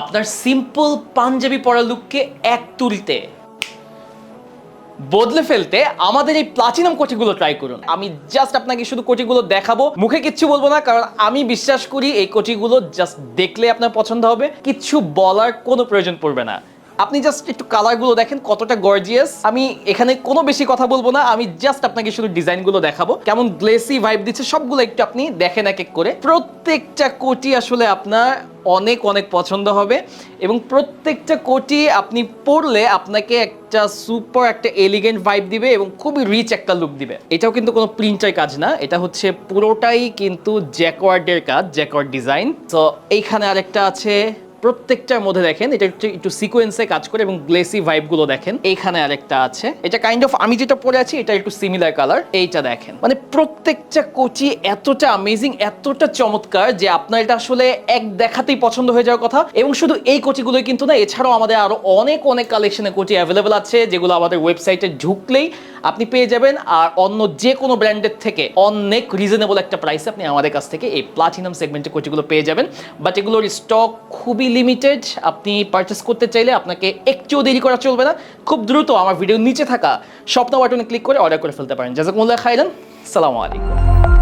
আপনার সিম্পল পাঞ্জাবি পরা লুককে এক তুলতে। বদলে ফেলতে আমাদের এই প্লাটিনাম কোটিগুলো ট্রাই করুন। আমি জাস্ট আপনাকে শুধু কোটিগুলো দেখাবো। মুখে কিচ্ছু বলব না, কারণ আমি বিশ্বাস করি এই কোটিগুলো জাস্ট দেখলে আপনার পছন্দ হবে। কিচ্ছু বলার কোনো প্রয়োজন পড়বে না। আপনি জাস্ট একটু কালারগুলো দেখেন কতটা গর্জিয়াস আমি এখানে কোনো বেশি কথা বলব না, আমি জাস্ট আপনাকে শুধু ডিজাইনগুলো দেখাবো। কেমন গ্লেসি ভাইব দিচ্ছে সবগুলো একটু আপনি দেখেন এক এক করে। প্রত্যেকটা কোটি আসলে আপনার অনেক অনেক পছন্দ হবে এবং প্রত্যেকটা কোটি আপনি পরলে আপনাকে একটা সুপার একটা এলিগেন্ট ভাইব দিবে এবং খুবই রিচ একটা লুক দিবে। এটাও কিন্তু কোনো প্রিন্টার কাজ না, এটা হচ্ছে পুরোটাই কিন্তু জ্যাকওয়ার্ডের কাজ জ্যাকওয়ার্ড ডিজাইন তো এইখানে আরেকটা আছে। প্রত্যেকটার মধ্যে দেখেন, এটা একটু একটু সিকোয়েন্সে কাজ করে এবং গ্লেসি ভাইবগুলো দেখেন। এইখানে আরেকটা আছে। এটা কাইন্ড অফ আমি যেটা পরে আছি, এটা একটু সিমিলার কালার এইটা দেখেন। মানে প্রত্যেকটা কোচি এতটা অ্যামেজিং এতটা চমৎকার যে আপনার এটা আসলে এক দেখাতেই পছন্দ হয়ে যাওয়ার কথা। এবং শুধু এই কোচিগুলোই কিন্তু না, এছাড়াও আমাদের আরও অনেক অনেক কালেকশনে কোচি অ্যাভেলেবল আছে, যেগুলো আমাদের ওয়েবসাইটে ঢুকলেই আপনি পেয়ে যাবেন। আর অন্য যে কোনো ব্র্যান্ডের থেকে অনেক রিজনেবল একটা প্রাইসে আপনি আমাদের কাছ থেকে এই প্লাটিনাম সেগমেন্টের কোচিগুলো পেয়ে যাবেন। বাট এগুলোর স্টক খুবই লিমিটেড আপনি পারচেস করতে চাইলে আপনাকে একটুও দেরি করা চলবে না। খুব দ্রুত আমার ভিডিও নিচে থাকা স্বপ্ন বাটনে ক্লিক করে অর্ডার করে ফেলতে পারেন। জাজাকুমুল্লাহ খাইলেন সালামু আলাইকুম।